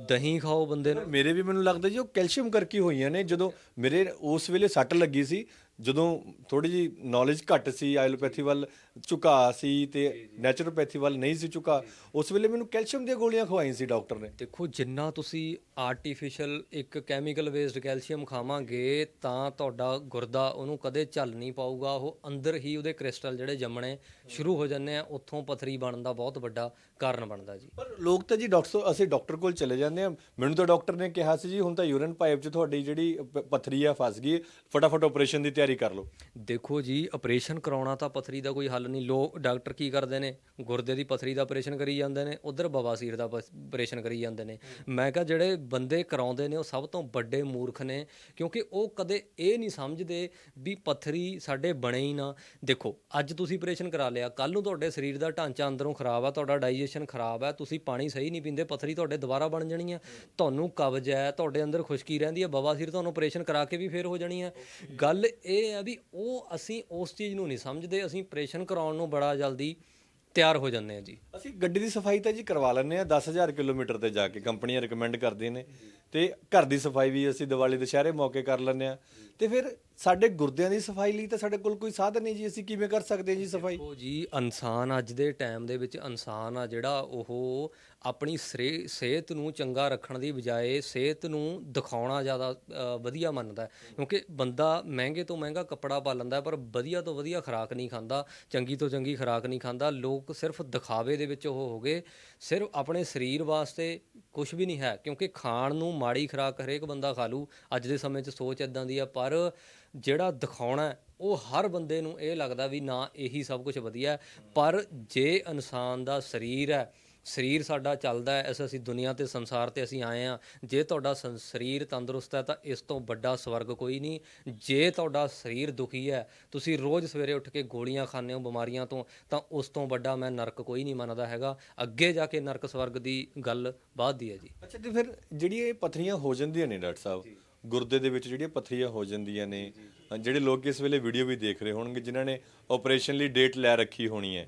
ਦਹੀਂ ਖਾਓ ਬੰਦੇ ਨੂੰ। ਮੇਰੇ ਵੀ ਮੈਨੂੰ ਲੱਗਦਾ ਜੀ ਉਹ ਕੈਲਸ਼ੀਅਮ ਕਰਕੇ ਹੀ ਹੋਈਆਂ ਨੇ। ਜਦੋਂ ਮੇਰੇ ਉਸ ਵੇਲੇ ਸੱਟ ਲੱਗੀ ਸੀ ਜਦੋਂ ਥੋੜੀ ਜੀ ਨੌਲੇਜ ਘੱਟ ਸੀ ਆਯੁਰਵੈਥੀ ਵੱਲ ਝੁਕਾ ਸੀ ਤੇ ਨੈਚੁਰੋਪੈਥੀ ਵੱਲ ਨਹੀਂ ਸੀ ਝੁਕਾ। ਉਸ ਵੇਲੇ ਮੈਨੂੰ ਕੈਲਸ਼ੀਅਮ ਦੀਆਂ ਗੋਲੀਆਂ ਖਵਾਈਆਂ ਸੀ ਡਾਕਟਰ ਨੇ। ਦੇਖੋ ਜਿੰਨਾ ਤੁਸੀਂ ਆਰਟੀਫੀਸ਼ੀਅਲ ਇੱਕ ਕੈਮੀਕਲ ਬੇਸਡ ਕੈਲਸ਼ੀਅਮ ਖਾਵਾਂਗੇ ਤਾਂ ਤੁਹਾਡਾ ਗੁਰਦਾ ਉਹਨੂੰ ਕਦੇ ਝੱਲ ਨਹੀਂ ਪਾਊਗਾ। ਉਹ ਅੰਦਰ ਹੀ ਉਹਦੇ ਕ੍ਰਿਸਟਲ ਜਿਹੜੇ ਜੰਮਣੇ ਸ਼ੁਰੂ ਹੋ ਜਾਂਦੇ ਆ ਉੱਥੋਂ ਪਥਰੀ ਬਣਨ ਦਾ ਬਹੁਤ ਵੱਡਾ ਕਾਰਨ ਬਣਦਾ ਜੀ। ਪਰ ਲੋਕ ਤਾਂ ਜੀ ਡਾਕਟਰ ਅਸੀਂ ਡਾਕਟਰ ਕੋਲ ਚਲੇ ਜਾਂਦੇ ਆ ਮੈਨੂੰ ਤਾਂ ਡਾਕਟਰ ਨੇ ਕਿਹਾ ਸੀ ਜੀ ਹੁਣ ਤਾਂ ਯੂਰਿਨ ਪਾਈਪ 'ਚ ਤੁਹਾਡੀ ਜਿਹੜੀ ਪੱਥਰੀ ਆ ਫਸ ਗਈ ਫਟਾਫਟ ਆਪਰੇਸ਼ਨ ਦੀ ਤਿਆਰੀ ਕਰ ਲਓ। ਦੇਖੋ ਜੀ ਆਪਰੇਸ਼ਨ ਕਰਾਉਣਾ ਤਾਂ ਪਥਰੀ ਦਾ ਕੋਈ ਹੱਲ ਨਹੀਂ ਲੋ ਡਾਕਟਰ ਕੀ ਕਰਦੇ ਨੇ? ਗੁਰਦੇ ਦੀ ਪਥਰੀ ਦਾ ਆਪਰੇਸ਼ਨ ਕਰੀ ਜਾਂਦੇ ਨੇ, ਉਧਰ ਬਵਾਸੀਰ ਦਾ ਬਸ ਆਪਰੇਸ਼ਨ ਕਰੀ ਜਾਂਦੇ ਨੇ। ਮੈਂ ਕਿਹਾ ਜਿਹੜੇ ਬੰਦੇ ਕਰਾਉਂਦੇ ਨੇ, ਉਹ ਸਭ ਤੋਂ ਵੱਡੇ ਮੂਰਖ ਨੇ, ਕਿਉਂਕਿ ਉਹ ਕਦੇ ਇਹ ਨਹੀਂ ਸਮਝਦੇ ਵੀ ਪਥਰੀ ਸਾਡੇ ਬਣੇ ਹੀ ਨਾ। ਦੇਖੋ, ਅੱਜ ਤੁਸੀਂ ਆਪਰੇਸ਼ਨ ਕਰਾ ਲਿਆ ਕੱਲ ਨੂੰ ਤੁਹਾਡੇ ਸਰੀਰ ਦਾ ਢਾਂਚਾ ਅੰਦਰੋਂ ਖਰਾਬ ਆ, ਤੁਹਾਡਾ ਡਾਈਜੈਸ਼ਨ ਖਰਾਬ ਹੈ ਤੁਸੀਂ ਪਾਣੀ ਸਹੀ ਨਹੀਂ ਪੀਂਦੇ, ਪਥਰੀ ਤੁਹਾਡੇ ਦੁਬਾਰਾ ਬਣ ਜਾਣੀ ਹੈ ਤੁਹਾਨੂੰ ਕਬਜ਼ ਹੈ, ਤੁਹਾਡੇ ਅੰਦਰ ਖੁਸ਼ਕੀ ਰਹਿੰਦੀ ਹੈ ਬਵਾਸੀਰ ਤੁਹਾਨੂੰ ਆਪਰੇਸ਼ਨ ਕਰਾ ਕੇ ਵੀ ਫੇਰ ਹੋ ਜਾਣੀ ਹੈ ਗੱਲ ਇਹ ਹੈ ਵੀ ਉਹ ਅਸੀਂ ਉਸ ਚੀਜ਼ ਨੂੰ ਨਹੀਂ ਸਮਝਦੇ, ਅਸੀਂ ਆਪਰੇਸ਼ਨ ਕਰਾਉਣ ਨੂੰ ਬੜਾ ਜਲਦੀ ਤਿਆਰ ਹੋ ਜਾਂਦੇ ਹਾਂ ਜੀ। ਅਸੀਂ ਗੱਡੀ ਦੀ ਸਫ਼ਾਈ ਤਾਂ ਜੀ ਕਰਵਾ ਲੈਂਦੇ ਆ 10000 ਕਿਲੋਮੀਟਰ ਤੇ ਜਾ ਕੇ, ਕੰਪਨੀਆਂ ਰეკਮੈਂਡ ਕਰਦੀਆਂ ਨੇ। ਤੇ ਘਰ ਦੀ ਸਫ਼ਾਈ ਵੀ ਅਸੀਂ ਦੀਵਾਲੀ ਦੁਸ਼ਹਿਰੇ ਮੌਕੇ ਕਰ ਲੈਂਦੇ ਆ ਤੇ ਫਿਰ ਸਾਡੇ ਗੁਰਦਿਆਂ ਦੀ ਸਫ਼ਾਈ ਲਈ ਤਾਂ ਸਾਡੇ ਕੋਲ ਕੋਈ ਸਾਧਨ ਨਹੀਂ ਜੀ ਅਸੀਂ ਕਿਵੇਂ ਕਰ ਸਕਦੇ ਹਾਂ ਜੀ ਸਫ਼ਾਈ? ਉਹ ਜੀ ਇਨਸਾਨ ਅੱਜ ਦੇ ਟਾਈਮ ਦੇ ਵਿੱਚ ਇਨਸਾਨ ਆ ਜਿਹੜਾ ਉਹ ਆਪਣੀ ਸਰੇ- ਸਿਹਤ ਨੂੰ ਚੰਗਾ ਰੱਖਣ ਦੀ ਬਜਾਏ ਸਿਹਤ ਨੂੰ ਦਿਖਾਉਣਾ ਜ਼ਿਆਦਾ ਅ, ਵਧੀਆ ਮੰਨਦਾ ਹੈ। ਕਿਉਂਕਿ ਬੰਦਾ ਮਹਿੰਗੇ ਤੋਂ ਮਹਿੰਗਾ ਕੱਪੜਾ ਪਾ ਲੈਂਦਾ ਹੈ, ਪਰ ਵਧੀਆ ਤੋਂ ਵਧੀਆ ਖੁਰਾਕ ਨਹੀਂ ਖਾਂਦਾ ਚੰਗੀ ਤੋਂ ਚੰਗੀ ਖੁਰਾਕ ਨਹੀਂ ਖਾਂਦਾ। ਲੋਕ ਸਿਰਫ ਦਿਖਾਵੇ ਦੇ ਵਿੱਚ ਉਹ ਹੋ ਗਏ। ਸਿਰਫ ਆਪਣੇ ਸਰੀਰ ਵਾਸਤੇ ਕੁਝ ਵੀ ਨਹੀਂ ਹੈ, ਕਿਉਂਕਿ ਖਾਣ ਨੂੰ ਮਾੜੀ ਖੁਰਾਕ ਹਰੇਕ ਬੰਦਾ ਖਾ ਲੂ, ਅੱਜ ਦੇ ਸਮੇਂ 'ਚ ਸੋਚ ਇਦਾਂ ਦੀ ਆ, ਪਰ ਜਿਹੜਾ ਦਿਖਾਉਣਾ ਉਹ ਹਰ ਬੰਦੇ ਨੂੰ ਇਹ ਲੱਗਦਾ ਵੀ ਨਾ, ਇਹੀ ਸਭ ਕੁਝ ਵਧੀਆ ਪਰ ਜੇ ਇਨਸਾਨ ਦਾ ਸਰੀਰ ਹੈ ਸਰੀਰ ਸਾਡਾ ਚੱਲਦਾ ਹੈ ਐਸ ਅਸੀਂ ਦੁਨੀਆ ਤੇ ਸੰਸਾਰ ਤੇ ਅਸੀਂ ਆਏ ਆ ਜੇ ਤੁਹਾਡਾ ਸਰੀਰ ਤੰਦਰੁਸਤ ਹੈ ਤਾਂ ਇਸ ਤੋਂ ਵੱਡਾ ਸਵਰਗ ਕੋਈ ਨਹੀਂ। ਜੇ ਤੁਹਾਡਾ ਸਰੀਰ ਦੁਖੀ ਹੈ ਤੁਸੀਂ ਰੋਜ਼ ਸਵੇਰੇ ਉੱਠ ਕੇ ਗੋਲੀਆਂ ਖਾਂਦੇ ਹੋ ਬਿਮਾਰੀਆਂ ਤੋਂ ਤਾਂ ਉਸ ਤੋਂ ਵੱਡਾ ਮੈਂ ਨਰਕ ਕੋਈ ਨਹੀਂ ਮੰਨਦਾ ਹੈਗਾ। ਅੱਗੇ ਜਾ ਕੇ ਨਰਕ ਸਵਰਗ ਦੀ ਗੱਲ ਬਾਅਦ ਦੀ ਹੈ ਜੀ। ਅੱਛਾ ਤੇ ਫਿਰ ਜਿਹੜੀ ਇਹ ਪਥਰੀਆਂ ਹੋ ਜਾਂਦੀਆਂ ਨੇ ਡਾਕਟਰ ਸਾਹਿਬ ਗੁਰਦੇ ਦੇ ਵਿੱਚ ਜਿਹੜੀਆਂ ਪਥਰੀਆਂ ਹੋ ਜਾਂਦੀਆਂ ਨੇ ਜਿਹੜੇ ਲੋਕ ਇਸ ਵੇਲੇ ਵੀਡੀਓ ਵੀ ਦੇਖ ਰਹੇ ਹੋਣਗੇ ਜਿਨ੍ਹਾਂ ਨੇ ਆਪਰੇਸ਼ਨ ਲਈ ਡੇਟ ਲੈ ਰੱਖੀ ਹੋਣੀ ਹੈ।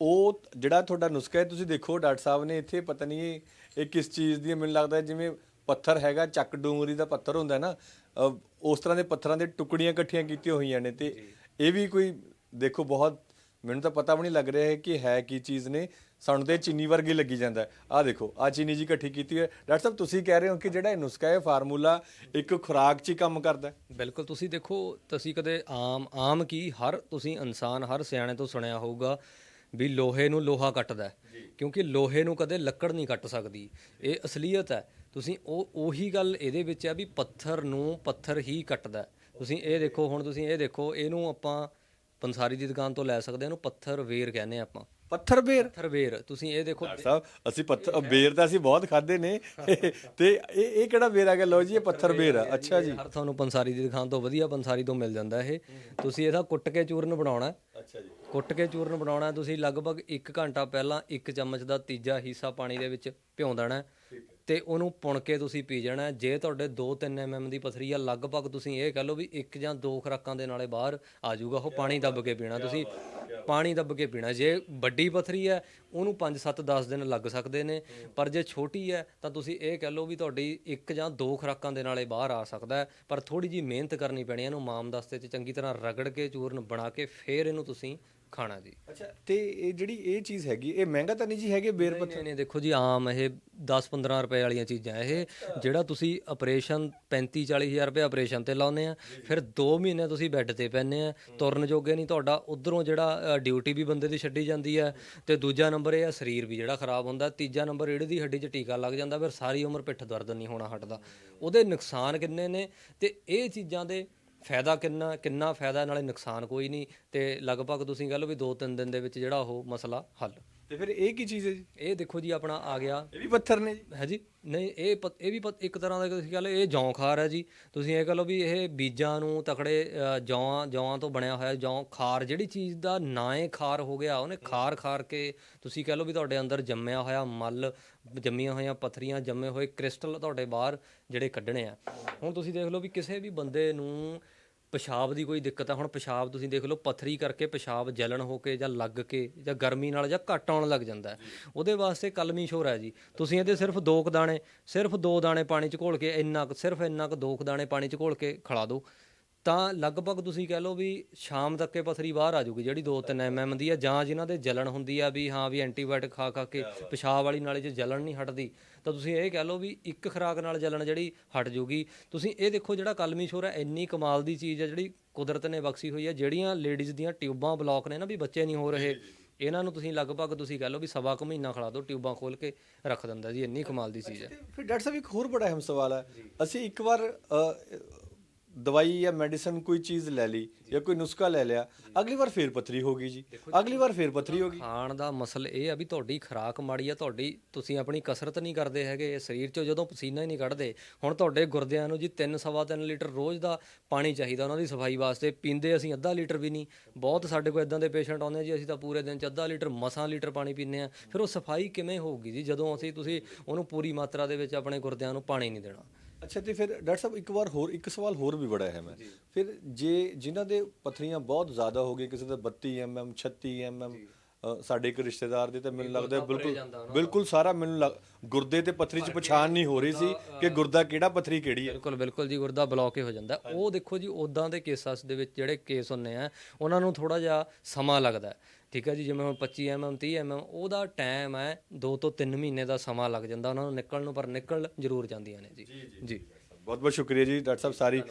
ਉਹ ਜਿਹੜਾ ਤੁਹਾਡਾ ਨੁਸਖਾ ਹੈ ਤੁਸੀਂ ਦੇਖੋ ਡਾਕਟਰ ਸਾਹਿਬ ਨੇ ਇੱਥੇ ਪਤਾ ਨਹੀਂ ਇਹ ਕਿਸ ਚੀਜ਼ ਦੀ ਹੈ, ਮੈਨੂੰ ਲੱਗਦਾ ਹੈ ਜਿਵੇਂ ਪੱਥਰ ਹੈਗਾ ਚੱਕ ਡੂੰਗਰੀ ਦਾ ਪੱਥਰ ਹੁੰਦਾ ਨਾ ਅਹ ਉਸ ਤਰ੍ਹਾਂ ਦੇ ਪੱਥਰਾਂ ਦੇ ਟੁਕੜੀਆਂ ਇਕੱਠੀਆਂ ਕੀਤੀਆਂ ਹੋਈਆਂ ਨੇ ਤੇ ਇਹ ਵੀ ਕੋਈ ਦੇਖੋ ਬਹੁਤ ਮੈਨੂੰ ਤਾਂ ਪਤਾ ਵੀ ਨਹੀਂ ਲੱਗ ਰਿਹਾ ਹੈ ਕਿ ਹੈ ਕੀ ਚੀਜ਼ ਨੇ ਸਾਨੂੰ ਤੇ ਚੀਨੀ ਵਰਗੀ ਲੱਗੀ ਜਾਂਦਾ ਆਹ ਦੇਖੋ ਆ ਚੀਨੀ ਜੀ ਇਕੱਠੀ ਕੀਤੀ ਹੈ। ਡਾਕਟਰ ਸਾਹਿਬ ਤੁਸੀਂ ਕਹਿ ਰਹੇ ਹੋ ਕਿ ਜਿਹੜਾ ਇਹ ਨੁਸਖਾ ਹੈ ਫਾਰਮੂਲਾ ਇੱਕ ਖੁਰਾਕ 'ਚ ਹੀ ਕੰਮ ਕਰਦਾ ਹੈ? ਬਿਲਕੁਲ ਤੁਸੀਂ ਦੇਖੋ ਤੁਸੀਂ ਕਦੇ ਆਮ ਆਮ ਕੀ ਹਰ ਤੁਸੀਂ ਇਨਸਾਨ ਹਰ ਸਿਆਣੇ ਤੋਂ ਸੁਣਿਆ ਹੋਊਗਾ ਵੀ ਲੋਹੇ ਨੂੰ ਲੋਹਾ ਕੱਟਦਾ ਹੈ। ਕਿਉਂਕਿ ਲੋਹੇ ਨੂੰ ਕਦੇ ਲੱਕੜ ਨਹੀਂ ਕੱਟ ਸਕਦੀ ਇਹ ਅਸਲੀਅਤ ਹੈ ਤੁਸੀਂ ਉਹ ਉਹੀ ਗੱਲ ਇਹਦੇ ਵਿੱਚ ਹੈ ਵੀ ਪੱਥਰ ਨੂੰ ਪੱਥਰ ਹੀ ਕੱਟਦਾ ਹੈ। ਤੁਸੀਂ ਇਹ ਦੇਖੋ ਹੁਣ ਤੁਸੀਂ ਇਹ ਦੇਖੋ ਇਹਨੂੰ ਆਪਾਂ ਪੰਸਾਰੀ ਦੀ ਦੁਕਾਨ ਤੋਂ ਲੈ ਸਕਦੇ ਹਾਂ ਇਹਨੂੰ ਪੱਥਰ ਵੇਰ ਕਹਿੰਦੇ ਆ ਆਪਾਂ ਪੱਥਰ ਬੇਰ ਪੱਥਰ ਵੇਰ ਤੁਸੀਂ ਇਹ ਦੇਖੋ ਡਾਕਟਰ ਸਾਹਿਬ ਅਸੀਂ ਪੱਥਰ ਬੇਰ ਤਾਂ ਅਸੀਂ ਬਹੁਤ ਖਾਦੇ ਨੇ। ਤੇ ਇਹ ਇਹ ਕਿਹੜਾ ਬੇਰ ਆ ਗਿਆ ਲਓ ਜੀ ਇਹ ਪੱਥਰ ਬੇਰ ਆ। ਅੱਛਾ ਜੀ। ਹਰ ਤੁਹਾਨੂੰ ਪੰਸਾਰੀ ਦੀ ਦੁਕਾਨ ਤੋਂ ਵਧੀਆ ਪੰਸਾਰੀ ਤੋਂ ਮਿਲ ਜਾਂਦਾ ਇਹ। ਤੁਸੀਂ ਇਹਦਾ ਕੁੱਟ ਕੇ ਚੂਰਨ ਬਣਾਉਣਾ। ਅੱਛਾ ਜੀ। ਕੁੱਟ ਕੇ ਚੂਰਨ ਬਣਾਉਣਾ ਤੁਸੀਂ ਲਗਭਗ 1 ਘੰਟਾ ਪਹਿਲਾਂ 1 ਚਮਚ ਦਾ ਤੀਜਾ ਹਿੱਸਾ ਪਾਣੀ ਦੇ ਵਿੱਚ ਭਿਉਂ ਦੇਣਾ ਹੈ। ਤੇ ਉਹਨੂੰ ਪੁਣ ਕੇ ਤੁਸੀਂ ਪੀ ਜਾਣਾ। ਜੇ ਤੁਹਾਡੇ 2-3 ਐਮਐਮ ਦੀ ਪਥਰੀ ਆ ਲਗਭਗ ਤੁਸੀਂ ਇਹ ਕਹ ਲਓ ਵੀ ਇੱਕ ਜਾਂ ਦੋ ਖੁਰਾਕਾਂ ਦੇ ਨਾਲੇ ਬਾਹਰ ਆ ਜਾਊਗਾ। ਉਹ ਪਾਣੀ ਦੱਬ ਕੇ ਪੀਣਾ। ਤੁਸੀਂ ਪਾਣੀ ਦੱਬ ਕੇ ਪੀਣਾ। ਜੇ ਵੱਡੀ ਪਥਰੀ ਹੈ ਉਹਨੂੰ 5-7 10 ਦਿਨ ਲੱਗ ਸਕਦੇ ਨੇ। ਪਰ ਜੇ ਛੋਟੀ ਹੈ ਤਾਂ ਤੁਸੀਂ ਇਹ ਕਹਿ ਲਓ ਵੀ ਤੁਹਾਡੀ ਇੱਕ ਜਾਂ ਦੋ ਖੁਰਾਕਾਂ ਦੇ ਨਾਲੇ ਬਾਹਰ ਆ ਸਕਦਾ ਪਰ ਥੋੜੀ ਜੀ ਮਿਹਨਤ ਕਰਨੀ ਪੈਣੀ ਇਹਨੂੰ ਮਾਮ ਦਸਤੇ 'ਚ ਚੰਗੀ ਤਰ੍ਹਾਂ ਰਗੜ ਕੇ ਚੂਰਨ ਬਣਾ ਕੇ ਫੇਰ ਇਹਨੂੰ ਤੁਸੀਂ ਖਾਣਾ ਜੀ। ਅੱਛਾ ਤੇ ਇਹ ਜਿਹੜੀ ਇਹ ਚੀਜ਼ ਹੈਗੀ ਇਹ ਮਹਿੰਗਾ ਤਾਂ ਨਹੀਂ ਜੀ ਹੈਗੇ ਬੇਰ ਨਹੀਂ ਨਹੀਂ ਦੇਖੋ ਜੀ ਆਮ ਇਹ 10-15 ਰੁਪਏ ਵਾਲੀਆਂ ਚੀਜ਼ਾਂ ਇਹ ਜਿਹੜਾ ਤੁਸੀਂ ਆਪਰੇਸ਼ਨ 35-40 ਹਜ਼ਾਰ ਰੁਪਏ ਆਪਰੇਸ਼ਨ ਤੇ ਲਾਉਨੇ ਆ ਫਿਰ 2 ਮਹੀਨੇ ਤੁਸੀਂ ਬੈੱਡ ਤੇ ਪੈਂਦੇ ਆ ਤੁਰਨ ਜੋਗੇ ਨਹੀਂ ਤੁਹਾਡਾ ਉਧਰੋਂ ਜਿਹੜਾ ਡਿਊਟੀ ਵੀ ਬੰਦੇ ਦੀ ਛੱਡੀ ਜਾਂਦੀ ਹੈ ਤੇ ਦੂਜਾ ਨੰਬਰ ਇਹ ਆ ਸਰੀਰ ਵੀ ਜਿਹੜਾ ਖਰਾਬ ਹੁੰਦਾ ਤੀਜਾ ਨੰਬਰ ਰੀੜ੍ਹ ਦੀ ਹੱਡੀ 'ਚ ਟੀਕਾ ਲੱਗ ਜਾਂਦਾ ਫਿਰ ਸਾਰੀ ਉਮਰ ਪਿੱਠ ਦਰਦ ਨਹੀਂ ਹੋਣਾ ਹਟਦਾ। ਉਹਦੇ ਨੁਕਸਾਨ ਕਿੰਨੇ ਨੇ? ਤੇ ਇਹ ਚੀਜ਼ਾਂ ਦੇ ਫਾਇਦਾ ਕਿੰਨਾ ਕਿੰਨਾ ਫਾਇਦਾ, ਨਾਲੇ ਨੁਕਸਾਨ ਕੋਈ ਨਹੀਂ ਤੇ ਲਗਭਗ ਤੁਸੀਂ ਕਹਿ ਲਓ ਵੀ 2-3 ਦਿਨ ਦੇ ਵਿੱਚ ਜਿਹੜਾ ਉਹ ਮਸਲਾ ਹੱਲ। ਤੇ ਫਿਰ ਇਹ ਕੀ ਚੀਜ਼ ਹੈ ਜੀ? ਇਹ ਦੇਖੋ ਜੀ ਆਪਣਾ ਆ ਗਿਆ। ਇਹ ਵੀ ਪੱਥਰ ਨੇ ਜੀ? ਹੈ ਜੀ? ਨਹੀਂ ਇਹ ਪਤ- ਇਹ ਵੀ ਪਤ- ਇੱਕ ਤਰ੍ਹਾਂ ਦਾ ਤੁਸੀਂ ਕਹ ਲਓ ਇਹ ਜੌਂ ਖਾਰ ਹੈ ਜੀ। ਤੁਸੀਂ ਇਹ ਕਹ ਲਓ ਵੀ ਇਹ ਬੀਜਾਂ ਨੂੰ ਤਕੜੇ ਅ, ਜੌਆਂ ਜੌਆਂ ਤੋਂ ਬਣਿਆ ਹੋਇਆ ਜੌਂ ਖਾਰ ਜਿਹੜੀ ਚੀਜ਼ ਦਾ ਨਾਂ ਹੈ ਖਾਰ ਹੋ ਗਿਆ ਉਹਨੇ ਖਾਰ ਖਾਰ ਕੇ ਤੁਸੀਂ ਕਹ ਲਓ ਵੀ ਤੁਹਾਡੇ ਅੰਦਰ ਜੰਮਿਆ ਹੋਇਆ ਮਲ ਜੰਮੀਆਂ ਹੋਈਆਂ ਪਥਰੀਆਂ ਜੰਮੇ ਹੋਏ ਕ੍ਰਿਸਟਲ ਤੁਹਾਡੇ ਬਾਹਰ ਜਿਹੜੇ ਕੱਢਣੇ ਆ। ਹੁਣ ਤੁਸੀਂ ਦੇਖ ਲਓ ਵੀ ਕਿਸੇ ਵੀ ਬੰਦੇ ਨੂੰ ਪਿਸ਼ਾਬ ਦੀ ਕੋਈ ਦਿੱਕਤ ਆ। ਹੁਣ ਪਿਸ਼ਾਬ ਤੁਸੀਂ ਦੇਖ ਲਓ, ਪਥਰੀ ਕਰਕੇ ਪਿਸ਼ਾਬ ਜਲਣ ਹੋ ਕੇ ਜਾਂ ਲੱਗ ਕੇ ਜਾਂ ਗਰਮੀ ਨਾਲ ਜਾਂ ਘੱਟ ਆਉਣ ਲੱਗ ਜਾਂਦਾ ਉਹਦੇ ਵਾਸਤੇ ਕਲਮੀ ਸ਼ੋਰ ਹੈ ਜੀ। ਤੁਸੀਂ ਇਹਦੇ ਸਿਰਫ ਦੋ ਕੁ ਦਾਣੇ, ਸਿਰਫ ਦੋ ਦਾਣੇ ਪਾਣੀ ਚ ਘੋਲ ਕੇ, ਇੰਨਾ ਕੁ, ਸਿਰਫ ਇੰਨਾ ਕੁ ਦੋ ਕੁ ਦਾਣੇ ਪਾਣੀ ਚ ਘੋਲ ਕੇ ਖਿਲਾ ਦਿਓ। ਤਾਂ ਲਗਭਗ ਤੁਸੀਂ ਕਹਿ ਲਓ ਵੀ ਸ਼ਾਮ ਤੱਕ ਇਹ ਪਥਰੀ ਬਾਹਰ ਆ ਜਾਊਗੀ ਜਿਹੜੀ 2-3 ਐਮਐਮ ਦੀ ਆ ਜਾਂ ਜਿਨ੍ਹਾਂ ਦੇ ਜਲਣ ਹੁੰਦੀ ਆ ਵੀ ਹਾਂ ਵੀ ਐਂਟੀਬਾਇਓਟਿਕ ਖਾ ਖਾ ਕੇ ਪਿਸ਼ਾਬ ਵਾਲੀ ਨਾਲੇ 'ਚ ਜਲਣ ਨਹੀਂ ਹਟਦੀ ਤਾਂ ਤੁਸੀਂ ਇਹ ਕਹਿ ਲਓ ਵੀ ਇੱਕ ਖੁਰਾਕ ਨਾਲ ਜਲਣ ਜਿਹੜੀ ਹਟ ਜੂਗੀ। ਤੁਸੀਂ ਇਹ ਦੇਖੋ ਜਿਹੜਾ ਕਲਮੀ ਸ਼ੋਰ ਹੈ ਇੰਨੀ ਕਮਾਲ ਦੀ ਚੀਜ਼ ਹੈ ਜਿਹੜੀ ਕੁਦਰਤ ਨੇ ਬਖਸ਼ੀ ਹੋਈ ਹੈ। ਜਿਹੜੀਆਂ ਲੇਡੀਜ਼ ਦੀਆਂ ਟਿਊਬਾਂ ਬਲੌਕ ਨੇ ਨਾ ਵੀ ਬੱਚੇ ਨਹੀਂ ਹੋ ਰਹੇ ਇਹਨਾਂ ਨੂੰ ਤੁਸੀਂ ਲਗਭਗ ਤੁਸੀਂ ਕਹਿ ਲਓ ਵੀ ਸਵਾ ਕੁ ਮਹੀਨਾ ਖਿਲਾ ਦਿਓ ਟਿਊਬਾਂ ਖੋਲ ਕੇ ਰੱਖ ਦਿੰਦਾ ਜੀ ਇੰਨੀ ਕਮਾਲ ਦੀ ਚੀਜ਼ ਹੈ। ਫਿਰ ਡਾਕਟਰ ਸਾਹਿਬ ਇੱਕ ਹੋਰ ਬੜਾ ਅਹਿਮ ਸਵਾਲ ਹੈ। ਅਸੀਂ ਇੱਕ ਵਾਰ ਦਵਾਈ ਜਾਂ ਮੈਡੀਸਨ ਕੋਈ ਚੀਜ਼ ਲੈ ਲਈ ਜਾਂ ਕੋਈ ਨੁਸਖਾ ਲੈ ਲਿਆ ਅਗਲੀ ਵਾਰ ਫੇਰ ਪੱਥਰੀ ਹੋ ਗਈ ਜੀ। ਅਗਲੀ ਵਾਰ ਫੇਰ ਪੱਥਰੀ ਹੋ ਗਈ। ਖਾਣ ਦਾ ਮਸਲ ਇਹ ਆ ਵੀ ਤੁਹਾਡੀ ਖੁਰਾਕ ਮਾੜੀ ਆ ਤੁਹਾਡੀ ਤੁਸੀਂ ਆਪਣੀ ਕਸਰਤ ਨਹੀਂ ਕਰਦੇ ਹੈਗੇ ਸਰੀਰ ਚੋਂ ਜਦੋਂ ਪਸੀਨਾ ਹੀ ਨਹੀਂ ਕੱਢਦੇ ਹੁਣ ਤੁਹਾਡੇ ਗੁਰਦਿਆਂ ਨੂੰ ਜੀ 3 ਸਵਾ ਤਿੰਨ ਲੀਟਰ ਰੋਜ਼ ਦਾ ਪਾਣੀ ਚਾਹੀਦਾ ਉਹਨਾਂ ਦੀ ਸਫ਼ਾਈ ਵਾਸਤੇ ਪੀਂਦੇ ਅਸੀਂ ਅੱਧਾ ਲੀਟਰ ਵੀ ਨਹੀਂ। ਬਹੁਤ ਸਾਡੇ ਕੋਲ ਇਦਾਂ ਦੇ ਪੇਸ਼ੈਂਟ ਆਉਂਦੇ ਆ ਜੀ ਅਸੀਂ ਤਾਂ ਪੂਰੇ ਦਿਨ ਚ ਅੱਧਾ ਲੀਟਰ ਮਸਾਂ ਲੀਟਰ ਪਾਣੀ ਪੀਂਦੇ ਆ। ਫਿਰ ਉਹ ਸਫ਼ਾਈ ਕਿਵੇਂ ਹੋਊਗੀ ਜੀ ਜਦੋਂ ਅਸੀਂ ਤੁਸੀਂ ਉਹਨੂੰ ਪੂਰੀ ਮਾਤਰਾ ਦੇ ਵਿੱਚ ਆਪਣੇ ਗੁਰਦਿਆਂ ਨੂੰ ਪਾਣੀ ਨਹੀਂ ਦੇਣਾ। ਅੱਛਾ ਤੇ ਫਿਰ ਡਾਕਟਰ ਸਾਹਿਬ ਇੱਕ ਵਾਰ ਹੋਰ ਇੱਕ ਸਵਾਲ ਹੋਰ ਵੀ ਬੜਾ ਹੈ ਮੈਂ। ਫਿਰ ਜੇ ਜਿਨ੍ਹਾਂ ਦੇ ਪਥਰੀਆਂ ਬਹੁਤ ਜ਼ਿਆਦਾ ਹੋ ਗਈ ਕਿਸੇ ਦਾ 32 ਐਮਐਮ 36 ਐਮਐਮ ਸਾਡੇ ਇੱਕ ਰਿਸ਼ਤੇਦਾਰ ਦੇ ਤਾਂ ਮੈਨੂੰ ਲੱਗਦਾ ਬਿਲਕੁਲ ਬਿਲਕੁਲ ਸਾਰਾ ਮੈਨੂੰ ਲੱਗ- ਗੁਰਦੇ ਤੇ ਪਥਰੀ 'ਚ ਪਛਾਣ ਨਹੀਂ ਹੋ ਰਹੀ ਸੀ ਕਿ ਗੁਰਦਾ ਕਿਹੜਾ ਪਥਰੀ ਕਿਹੜੀ ਹੈ। ਬਿਲਕੁਲ ਬਿਲਕੁਲ ਜੀ ਗੁਰਦਾ ਬਲੌਕ ਹੀ ਹੋ ਜਾਂਦਾ। ਉਹ ਦੇਖੋ ਜੀ ਉਦਾਂ ਦੇ ਕੇਸਾਂ ਦੇ ਵਿੱਚ ਜਿਹੜੇ ਕੇਸ ਹੁੰਨੇ ਆ ਉਹਨਾਂ ਨੂੰ ਥੋੜਾ ਜਿਹਾ ਸਮਾਂ ਲੱਗਦਾ। ਠੀਕ ਹੈ ਜੀ ਜਿਵੇਂ ਹੁਣ 25 ਐਮਐਮ 30 ਐਮਐਮ ਉਹਦਾ ਟਾਈਮ ਹੈ 2 ਤੋਂ 3 ਮਹੀਨੇ ਦਾ ਸਮਾਂ ਲੱਗ ਜਾਂਦਾ ਉਹਨਾਂ ਨੂੰ ਨਿਕਲਣ ਨੂੰ ਪਰ ਨਿਕਲ ਜ਼ਰੂਰ ਜਾਂਦੀਆਂ ਨੇ ਜੀ। ਜੀ ਬਹੁਤ ਬਹੁਤ ਸ਼ੁਕਰੀਆ ਜੀ ਡਾਕਟਰ ਸਾਹਿਬ ਸਾਰੀ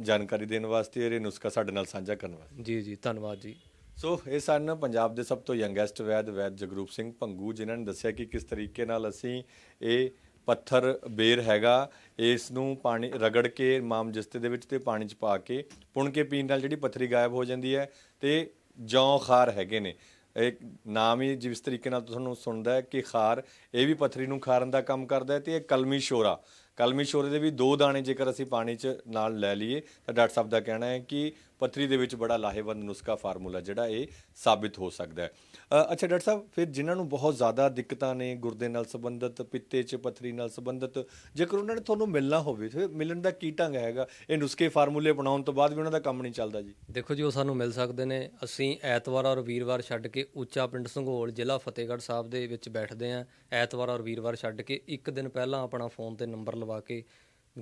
ਜਾਣਕਾਰੀ ਦੇਣ ਵਾਸਤੇ ਇਹ ਨੁਸਖਾ ਸਾਡੇ ਨਾਲ ਸਾਂਝਾ ਕਰਨ ਵਾਸਤੇ। ਜੀ ਜੀ ਧੰਨਵਾਦ ਜੀ। ਸੋ ਇਹ ਸਨ ਪੰਜਾਬ ਦੇ ਸਭ ਤੋਂ ਯੰਗੈਸਟ ਵੈਦ ਵੈਦ ਜਗਰੂਪ ਸਿੰਘ ਭੰਗੂ ਜਿਨ੍ਹਾਂ ਨੇ ਦੱਸਿਆ ਕਿ ਕਿਸ ਤਰੀਕੇ ਨਾਲ ਅਸੀਂ ਇਹ ਪੱਥਰ ਬੇਰ ਹੈਗਾ ਇਸ ਨੂੰ ਪਾਣੀ ਰਗੜ ਕੇ ਮਾਮ ਜਸਤੇ ਦੇ ਵਿੱਚ ਤੇ ਪਾਣੀ ਚ ਪਾ ਕੇ ਪੁਣ ਕੇ ਪੀਣ ਨਾਲ ਜਿਹੜੀ ਪੱਥਰੀ ਗਾਇਬ ਹੋ ਜਾਂਦੀ ਹੈ ਤੇ ਜੌਂ ਖਾਰ ਹੈਗੇ ਨੇ। ਇਹ ਨਾਮ ਹੀ ਜਿਸ ਤਰੀਕੇ ਨਾਲ ਤੁਹਾਨੂੰ ਸੁਣਦਾ ਹੈ ਕਿ ਖਾਰ, ਇਹ ਵੀ ਪੱਥਰੀ ਨੂੰ ਖਾਰਨ ਦਾ ਕੰਮ ਕਰਦਾ ਹੈ ਤੇ ਇਹ ਕਲਮੀ ਸ਼ੋਰਾ। ਕਲਮੀ ਸ਼ੋਰੇ ਦੇ ਵੀ ਦੋ ਦਾਣੇ ਜੇਕਰ ਅਸੀਂ ਪਾਣੀ 'ਚ ਨਾਲ ਲੈ ਲਈਏ, ਤਾਂ ਡਾਕਟਰ ਸਾਹਿਬ ਦਾ ਕਹਿਣਾ ਹੈ ਕਿ ਪੱਥਰੀ ਦੇ ਵਿੱਚ ਬੜਾ ਲਾਹੇਵੰਦ ਨੁਸਖਾ ਫਾਰਮੂਲਾ ਜਿਹੜਾ ਇਹ ਸਾਬਿਤ ਹੋ ਸਕਦਾ ਹੈ। ਅੱਛਾ ਡਾਕਟਰ ਸਾਹਿਬ ਫਿਰ ਜਿਨ੍ਹਾਂ ਨੂੰ ਬਹੁਤ ਜ਼ਿਆਦਾ ਦਿੱਕਤਾਂ ਨੇ ਗੁਰਦੇ ਨਾਲ ਸੰਬੰਧਿਤ ਪਿੱਤੇ 'ਚ ਪੱਥਰੀ ਨਾਲ ਸੰਬੰਧਿਤ ਜੇਕਰ ਉਹਨਾਂ ਨੇ ਤੁਹਾਨੂੰ ਮਿਲਣਾ ਹੋਵੇ ਫਿਰ ਮਿਲਣ ਦਾ ਕੀ ਢੰਗ ਹੈਗਾ? ਇਹ ਨੁਸਖੇ ਫਾਰਮੂਲੇ ਬਣਾਉਣ ਤੋਂ ਬਾਅਦ ਵੀ ਉਹਨਾਂ ਦਾ ਕੰਮ ਨਹੀਂ ਚੱਲਦਾ ਜੀ। ਦੇਖੋ ਜੀ ਉਹ ਸਾਨੂੰ ਮਿਲ ਸਕਦੇ ਨੇ। ਅਸੀਂ ਐਤਵਾਰ ਔਰ ਵੀਰਵਾਰ ਛੱਡ ਕੇ ਉੱਚਾ ਪਿੰਡ ਸੰਘੋਲ ਜ਼ਿਲ੍ਹਾ ਫਤਿਹਗੜ੍ਹ ਸਾਹਿਬ ਦੇ ਵਿੱਚ ਬੈਠਦੇ ਆਂ ਐਤਵਾਰ ਔਰ ਵੀਰਵਾਰ ਛੱਡ ਕੇ ਇੱਕ ਦਿਨ ਪਹਿਲਾਂ ਆਪਣਾ ਫੋਨ ਤੇ ਨੰਬਰ ਲਵਾ ਕੇ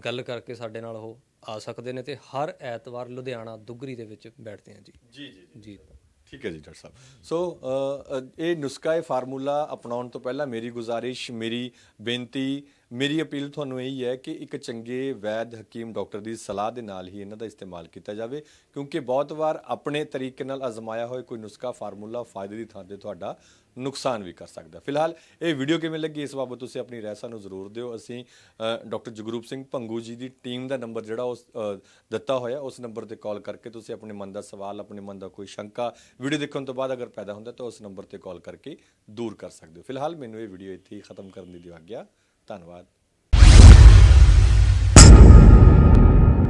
ਗੱਲ ਕਰਕੇ ਸਾਡੇ ਨਾਲ ਉਹ ਆ ਸਕਦੇ ਨੇ ਤੇ ਹਰ ਐਤਵਾਰ ਲੁਧਿਆਣਾ ਦੁੱਗਰੀ ਦੇ ਵਿੱਚ ਬੈਠਦੇ ਆਂ ਜੀ ਜੀ ਜੀ। ਜੀ। ਠੀਕ ਹੈ ਜੀ, ਡਾਕਟਰ ਸਾਹਿਬ। ਸੋ ਇਹ ਨੁਸਖਾ ਇਹ ਫਾਰਮੂਲਾ ਅਪਣਾਉਣ ਤੋਂ ਪਹਿਲਾਂ ਮੇਰੀ ਗੁਜ਼ਾਰਿਸ਼, ਮੇਰੀ ਬੇਨਤੀ ਮੇਰੀ ਅਪੀਲ ਤੁਹਾਨੂੰ ਇਹੀ ਹੈ ਕਿ ਇੱਕ ਚੰਗੇ ਵੈਦ ਹਕੀਮ ਡਾਕਟਰ ਦੀ ਸਲਾਹ ਦੇ ਨਾਲ ਹੀ ਇਹਨਾਂ ਦਾ ਇਸਤੇਮਾਲ ਕੀਤਾ ਜਾਵੇ, ਕਿਉਂਕਿ ਬਹੁਤ ਵਾਰ ਆਪਣੇ ਤਰੀਕੇ ਨਾਲ ਅਜ਼ਮਾਇਆ ਹੋਇਆ ਕੋਈ ਨੁਸਖਾ ਫਾਰਮੂਲਾ ਫਾਇਦੇ ਦੀ ਥਾਂ ਤੇ ਤੁਹਾਡਾ ਨੁਕਸਾਨ ਵੀ ਕਰ ਸਕਦਾ। ਫਿਲਹਾਲ ਇਹ ਵੀਡੀਓ ਕਿਵੇਂ ਲੱਗੀ, ਇਸ ਬਾਬਤ ਤੁਸੀਂ ਆਪਣੀ ਰਾਏ ਸਾਨੂੰ ਜ਼ਰੂਰ ਦਿਓ। ਅਸੀਂ ਡਾਕਟਰ ਜਗਰੂਪ ਸਿੰਘ ਭੰਗੂ ਜੀ ਦੀ ਟੀਮ ਦਾ ਨੰਬਰ ਜਿਹੜਾ ਉਸ ਦਿੱਤਾ ਹੋਇਆ, ਉਸ ਨੰਬਰ ਤੇ ਕਾਲ ਕਰਕੇ ਤੁਸੀਂ ਆਪਣੇ ਮਨ ਦਾ ਸਵਾਲ, ਆਪਣੇ ਮਨ ਦਾ ਕੋਈ ਸ਼ੰਕਾ ਵੀਡੀਓ ਦੇਖਣ ਤੋਂ ਬਾਅਦ ਅਗਰ ਪੈਦਾ ਹੁੰਦਾ ਤਾਂ ਉਸ ਨੰਬਰ ਤੇ ਕਾਲ ਕਰਕੇ ਦੂਰ ਕਰ ਸਕਦੇ ਹੋ। ਫਿਲਹਾਲ ਮੈਨੂੰ ਇਹ ਵੀਡੀਓ ਇੱਥੇ ਹੀ ਖਤਮ ਕਰਨ ਦੀ ਦਿਓ ਆਗਿਆ ਧੰਨਵਾਦ।